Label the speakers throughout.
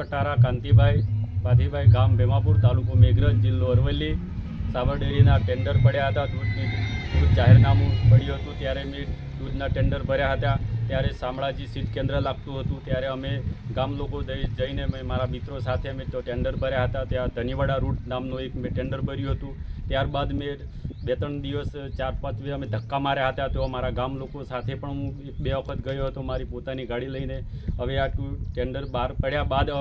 Speaker 1: કટારા, કાંતિભાઈ, બાધીભાઈ ગામ ભેમાપુર તાલુકો મેઘરજ, જિલ્લો અરવલ્લી. સાબર ડેરીના ટેન્ડર પડ્યા હતા. દૂધની દૂધ જાહેરનામું પડ્યું હતું. ત્યારે મેં દૂધના ટેન્ડર ભર્યા હતા. ત્યારે શામળાજી શીત કેન્દ્ર લાગતું હતું. ત્યારે અમે ગામ લોકો જઈને મેં મારા મિત્રો સાથે અમે ટેન્ડર ભર્યા હતા. ત્યાં ધનીવાડા રૂટ નામનું એક મેં ટેન્ડર ભર્યું હતું. ત્યારબાદ મેં બે ત્રણ દિવસ ચાર પાંચ દિવસ અમે ધક્કા માર્યા હતા તો અમારા ગામ લોકો સાથે પણ હું બે વખત ગયો હતો મારી પોતાની ગાડી લઈને. હવે આ ટુ ટેન્ડર બહાર પડ્યા બાદ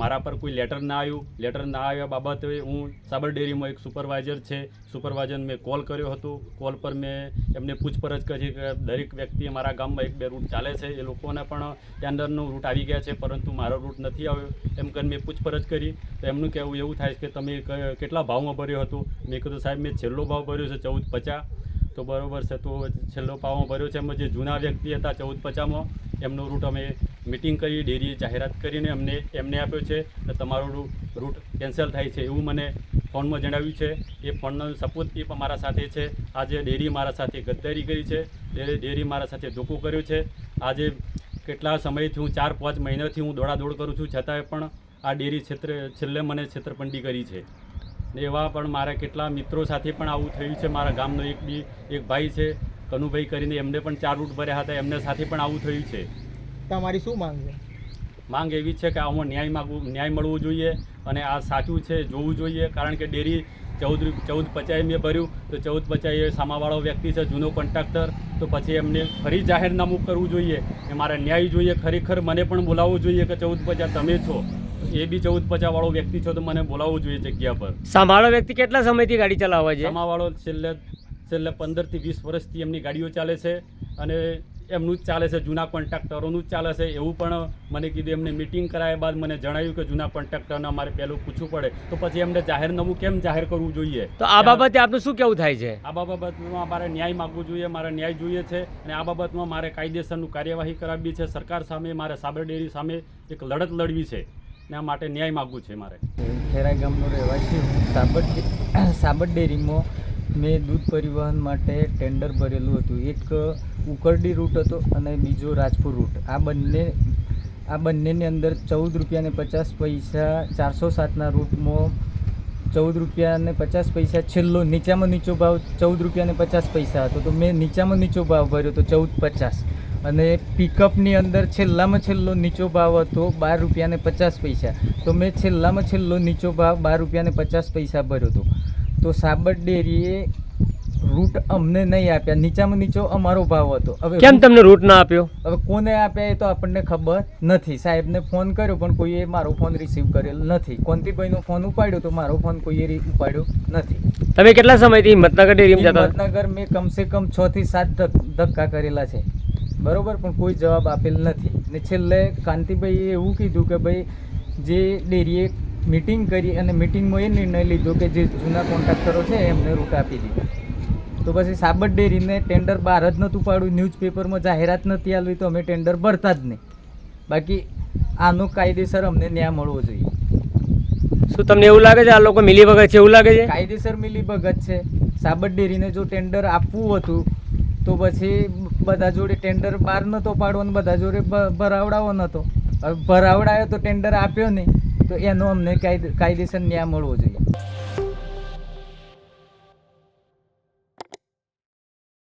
Speaker 1: મારા પર કોઈ લેટર ના આવ્યું. લેટર ના આવ્યા બાબતે હું સાબર ડેરીમાં એક સુપરવાઇઝર છે. સુપરવાઇઝરને મેં કોલ કર્યો હતો. કોલ પર મેં એમને પૂછપરછ કરી કે દરેક વ્યક્તિ અમારા ગામમાં એક બે રૂટ ચાલે છે. એ લોકોને પણ ટેન્ડરનો રૂટ આવી ગયા છે, પરંતુ મારો રૂટ નથી આવ્યો. એમ કરીને મેં પૂછપરછ કરી. તો એમનું કહેવું એવું થાય છે કે તમે કેટલા ભાવમાં ભર્યો હતો? મેં કીધું, સાહેબ, મેં છેલ્લો ભાવ ભર્યો છે ચૌદ પચાસ. તો બરોબર છે, તો છેલ્લો પાવો ભર્યો છે. એમાં જે જૂના વ્યક્તિ હતા ચૌદ પચામાં એમનો રૂટ અમે મિટિંગ કરી ડેરીએ જાહેરાત કરીને અમને, એમને આપ્યો છે અને તમારો રૂટ કેન્સલ થાય છે એવું મને ફોનમાં જણાવ્યું છે. એ ફોનનો સપોર્ટ એ પણ મારા સાથે છે. આજે ડેરી મારા સાથે ગદ્દારી કરી છે. ડેરી મારા સાથે ધોકો કર્યો છે. આજે કેટલા સમયથી હું ચાર પાંચ મહિનાથી હું દોડાદોડ કરું છું. છતાંય પણ આ ડેરી ક્ષેત્રે છેલ્લે મને છેતરપંડી કરી છે. ને એવા પણ મારા કેટલા મિત્રો સાથે પણ આવું થયું છે. મારા ગામનો એક બી એક ભાઈ છે કનુભાઈ કરીને એમને પણ ચાર રૂટ ભર્યા હતા. એમને સાથે પણ આવું થયું છે.
Speaker 2: તમારી શું માંગ છે?
Speaker 1: માંગ એવી છે કે આમાં ન્યાય માગવું ન્યાય મળવો જોઈએ અને આ સાચું છે જોવું જોઈએ. કારણ કે ડેરી ચૌદ ચૌદ પચાએ મેં ભર્યું તો ચૌદ પચાએ સામાવાળો વ્યક્તિ છે જૂનો કોન્ટ્રાક્ટર. તો પછી એમને ફરી જાહેરનામું કરવું જોઈએ. એ મારે ન્યાય જોઈએ. ખરેખર મને પણ બોલાવવું જોઈએ કે ચૌદ પચાસ તમે છો. એ બી ચૌદ પચાસવાળો વ્યક્તિ છો તો મને બોલાવવું જોઈએ જગ્યા પર.
Speaker 3: સાંભળો વ્યક્તિ કેટલા સમયથી ગાડી ચલાવે છે?
Speaker 1: સામાવાળો છેલ્લે છેલ્લે પંદરથી વીસ વર્ષથી એમની ગાડીઓ ચાલે છે અને એમનું જ ચાલે છે જૂના કોન્ટ્રાક્ટરોનું જ ચાલે છે. એવું પણ મને કીધું એમને મિટિંગ કરાયા બાદ મને જણાવ્યું કે જૂના કોન્ટ્રાક્ટરને અમારે પહેલું પૂછવું પડે. તો પછી એમને જાહેરનામું કેમ જાહેર કરવું જોઈએ?
Speaker 3: તો આ બાબતે આપનું શું કેવું થાય છે?
Speaker 1: આ બાબતમાં મારે ન્યાય માગવું જોઈએ મારે ન્યાય જોઈએ છે અને આ બાબતમાં મારે કાયદેસરનું કાર્યવાહી કરાવવી છે. સરકાર સામે મારે સાબર ડેરી સામે એક લડત લડવી છે. ને આ માટે ન્યાય માગવું છે મારે.
Speaker 4: ખેરા ગામનો રહેવાસી સાબર સાબર ડેરીમાં મેં દૂધ પરિવહન માટે ટેન્ડર ભરેલું હતું. એક ઉકરડી રૂટ હતો અને બીજો રાજપુર રૂટ. આ બંને આ બંનેની અંદર ચૌદ રૂપિયાને પચાસ પૈસા ચારસો સાતના રૂટમાં ચૌદ રૂપિયા ને પચાસ પૈસા છેલ્લો નીચામાં નીચો ભાવ ચૌદ રૂપિયાને પચાસ પૈસા હતો. તો મેં નીચામાં નીચો ભાવ ભર્યો તો ચૌદ પચાસ. અને પિકઅપની અંદર છેલ્લામાં છેલ્લો નીચો ભાવ હતો બાર રૂપિયાને પચાસ પૈસા. તો મેં છેલ્લામાં છેલ્લો નીચો ભાવ બાર રૂપિયાને પચાસ પૈસા ભર્યો હતો. તો સાબર ડેરીએ રૂટ અમને નહીં આપ્યા. નીચામાં નીચો અમારો ભાવ હતો. હવે
Speaker 3: કેમ તમને રૂટ ના આપ્યો?
Speaker 4: હવે કોને આપ્યા એ તો આપણને ખબર નથી. સાહેબને ફોન કર્યો પણ કોઈએ મારો ફોન રિસીવ કરેલ નથી. કોંતીભાઈનો ફોન ઉપાડ્યો તો મારો ફોન કોઈએ રી- ઉપાડ્યો નથી.
Speaker 3: તમે કેટલા સમયથી હિંમતનગર ડેરીમાં જતા હતા?
Speaker 4: હિંમતનગર મેં કમસે કમ છ થી સાત ધક- ધક્કા કરેલા છે. બરોબર પણ કોઈ જવાબ આપેલ નથી. ને છેલ્લે કાંતિભાઈએ એવું કીધું કે ભાઈ જે ડેરીએ મિટિંગ કરી અને મિટિંગમાં એ નિર્ણય લીધો કે જે જૂના કોન્ટ્રાક્ટરો છે એમને રૂટ આપી દીધી. તો પછી સાબર ડેરીને ટેન્ડર બહાર જ નહોતું પાડ્યું ન્યૂઝપેપરમાં જાહેરાત નથી આવી તો અમે ટેન્ડર ભરતા જ નહીં. બાકી આનો કાયદેસર અમને ન્યાય મળવો જોઈએ.
Speaker 3: શું તમને એવું લાગે છે? આ લોકો મિલી ભગત છે એવું લાગે છે?
Speaker 4: કાયદેસર મિલી ભગત છે. સાબર ડેરીને જો ટેન્ડર આપવું હતું તો પછી બધા જોડે ટેન્ડર બહાર નહોતો પાડવો અને બધા જોડે ભરાવડાવો નહોતો હવે ભરાવડાયો તો ટેન્ડર આપ્યો નહીં, તો એનો અમને કાયદે, કાયદેસર ન્યાય મળવો જોઈએ.